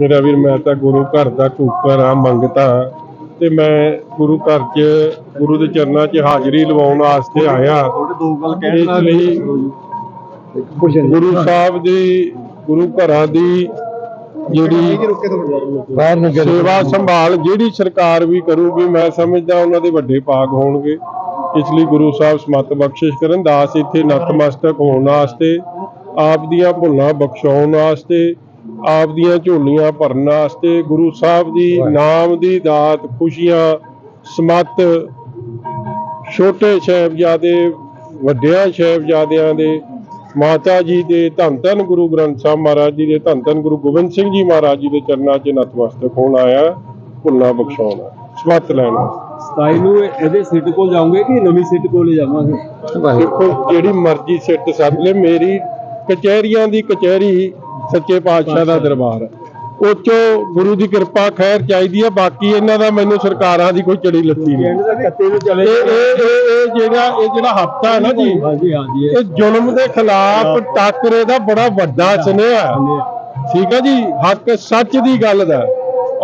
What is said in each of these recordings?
ਮੇਰਾ ਵੀਰ ਮੈਂ ਤਾਂ ਗੁਰੂ ਘਰ ਦਾ ਕੂਕਰ ਆ ਮੰਗਤਾ ਤੇ ਮੈਂ ਗੁਰੂ ਘਰ 'ਚ ਗੁਰੂ ਦੇ ਚਰਨਾਂ 'ਚ ਹਾਜ਼ਰੀ ਲਵਾਉਣ ਵਾਸਤੇ ਆਇਆ। ਦੋ ਗੱਲ ਲਈ ਗੁਰੂ ਸਾਹਿਬ ਦੀ ਗੁਰੂ ਘਰਾਂ ਦੀ ਜਿਹੜੀ ਬਾਹਰ ਨੂੰ ਸੇਵਾ ਸੰਭਾਲ ਜਿਹੜੀ ਸਰਕਾਰ ਵੀ ਕਰੂਗੀ ਮੈਂ ਸਮਝਦਾ ਉਹਨਾਂ ਦੇ ਵੱਡੇ ਭਾਗ ਹੋਣਗੇ। ਇਸ ਲਈ ਗੁਰੂ ਸਾਹਿਬ ਸਮਤ ਬਖਸ਼ਿਸ਼ ਕਰਨ ਦਾਸ ਇੱਥੇ ਨਤਮਸਤਕ ਹੋਣ ਵਾਸਤੇ ਆਪ ਦੀਆਂ ਭੁੱਲਾਂ ਬਖਸ਼ਾਉਣ ਵਾਸਤੇ ਆਪ ਦੀਆਂ ਝੋਲੀਆਂ ਭਰਨ ਵਾਸਤੇ ਗੁਰੂ ਸਾਹਿਬ ਦੀ ਨਾਮ ਦੀ ਦਾਤ ਖੁਸ਼ੀਆਂ ਸਮਤ ਛੋਟੇ ਸਾਹਿਬਜ਼ਾਦੇ ਵੱਡਿਆਂ ਸਾਹਿਬਜ਼ਾਦਿਆਂ ਦੇ ਮਾਤਾ ਜੀ ਦੇ ਧੰਨ ਧੰਨ ਗੁਰੂ ਗ੍ਰੰਥ ਸਾਹਿਬ ਮਹਾਰਾਜ ਜੀ ਦੇ ਧੰਨ ਧੰਨ ਗੁਰੂ ਗੋਬਿੰਦ ਸਿੰਘ ਜੀ ਮਹਾਰਾਜ ਜੀ ਦੇ ਚਰਨਾਂ 'ਚ ਨਤਮਸਤਕ ਹੋਣ ਆਇਆ ਭੁੱਲਾਂ ਬਖਸ਼ਾਉਣਾ ਸਮਤ ਲੈਣ ਵਾਸਤੇ। 27 ਨੂੰ ਇਹਦੇ ਸਿੱਟ ਕੋਲ ਜਾਓਗੇ ਕਿ ਨਵੀਂ ਸਿੱਟ ਕੋਲ ਜਾਵਾਂਗੇ? ਦੇਖੋ ਜਿਹੜੀ ਮਰਜ਼ੀ ਸਿੱਟ ਸੱਦ ਲੈ ਮੇਰੀ ਕਚਹਿਰੀਆਂ ਦੀ ਕਚਹਿਰੀ ਸੱਚੇ ਪਾਤਸ਼ਾਹ ਦਾ ਦਰਬਾਰ। ਹੈ ਉਹ 'ਚੋਂ ਗੁਰੂ ਦੀ ਕਿਰਪਾ ਖੈਰ ਚਾਹੀਦੀ ਹੈ ਬਾਕੀ ਇਹਨਾਂ ਦਾ ਮੈਨੂੰ ਸਰਕਾਰਾਂ ਦੀ ਕੋਈ ਚੜੀ ਲੱਤੀ ਨਹੀਂ। ਇਹ ਇਹ ਇਹ ਜਿਹੜਾ ਇਹ ਜਿਹੜਾ ਹਫਤਾ ਹੈ ਨਾ ਜੀ ਹਾਂਜੀ ਹਾਂਜੀ ਇਹ ਜ਼ੁਲਮ ਦੇ ਖਿਲਾਫ ਟਾਕਰੇ ਦਾ ਬੜਾ ਵੱਡਾ ਸੁਨੇਹਾ। ਠੀਕ ਹੈ ਜੀ ਹੱਕ ਸੱਚ ਦੀ ਗੱਲ ਦਾ।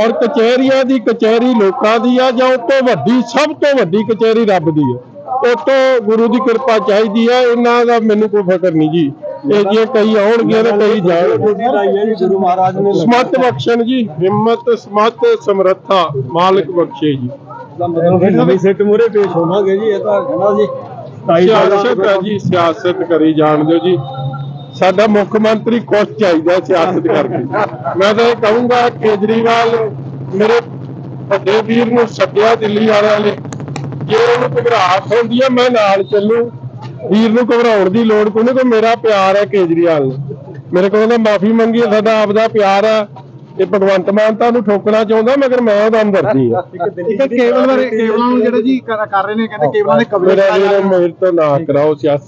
ਔਰ ਕਚਹਿਰੀਆਂ ਦੀ ਕਚਹਿਰੀ ਲੋਕਾਂ ਦੀ ਆ ਜਾਂ ਉਹ ਤੋਂ ਵੱਡੀ ਸਭ ਤੋਂ ਵੱਡੀ ਕਚਹਿਰੀ ਰੱਬ ਦੀ ਹੈ ਉਹ ਤੋਂ ਗੁਰੂ ਦੀ ਕਿਰਪਾ ਚਾਹੀਦੀ ਹੈ ਇਹਨਾਂ ਦਾ ਮੈਨੂੰ ਕੋਈ ਫਿਕਰ ਨਹੀਂ ਜੀ। ਇਹ ਜੇ ਕਈ ਆਉਣਗੇ ਤੇ ਕਈ ਜਾਣਗੇ ਗੁਰੂ ਮਹਾਰਾਜ ਨੇ ਸਮਤ ਬਖਸ਼ਣ ਜੀ ਹਿੰਮਤ ਸਮਤ ਸਮਰੱਥਾ ਮਾਲਕ ਬਖਸ਼ੇ ਜੀ। ਦਾ ਮਤਲਬ ਫਿਰ ਨਵੀਂ ਸਿੱਟ ਮੂਰੇ ਪੇਸ਼ ਹੋਵਾਂਗੇ ਜੀ ਇਹ ਤਾਂ ਕਹਿੰਦਾ ਜੀ 27 ਸਿਆਸਤ ਹੈ ਜੀ ਸਿਆਸਤ ਕਰੀ ਜਾਣ ਦਿਓ ਜੀ। ਸਾਡਾ ਮੁੱਖ ਮੰਤਰੀ ਕੁਛ ਚਾਹੀਦਾ ਸਿਆਸਤ ਕਰਕੇ। ਮੈਂ ਤਾਂ ਇਹ ਕਹੂੰਗਾ ਕੇਜਰੀਵਾਲ ਮੇਰੇ ਵੱਡੇ ਵੀਰ ਨੂੰ ਸੱਦਿਆ ਦਿੱਲੀ ਵਾਲਿਆਂ ਨੇ। ਜੇ ਉਹਨੂੰ ਘਬਰਾਹਟ ਹੁੰਦੀ ਹੈ ਮੈਂ ਨਾਲ ਚੱਲੂ। ਵੀਰ ਨੂੰ ਘਬਰਾਉਣ ਦੀ ਲੋੜ ਕੋਈ ਨਹੀਂ ਕੋਈ ਮੇਰਾ ਪਿਆਰ ਹੈ ਕੇਜਰੀਵਾਲ ਮੇਰੇ ਕੋਲ ਤਾਂ ਮਾਫੀ ਮੰਗੀ ਹੈ ਸਾਡਾ ਆਪਦਾ ਪਿਆਰ ਆ। ਇਹ ਭਗਵੰਤ ਮਾਨ ਤਾਂ ਨੂੰ ਠੋਕਣਾ ਚਾਹੁੰਦਾ ਮਗਰ ਮੈਂ ਉਹਦਾ ਹਮਦਰਦੀ ਆ ਇੱਕ ਕੇਬਲ ਬਾਰੇ ਕੇਬਲਾਂ ਨੂੰ ਜਿਹੜਾ ਜੀ ਕਰ ਰਹੇ ਨੇ ਕਹਿੰਦੇ ਕੇਬਲਾਂ ਦੇ ਕਵਰੇਜ ਮੇਰਾ ਵੀਰ ਮੇਰੇ ਤੋਂ ਨਾ ਕਰਾਓ ਸਿਆਸਤ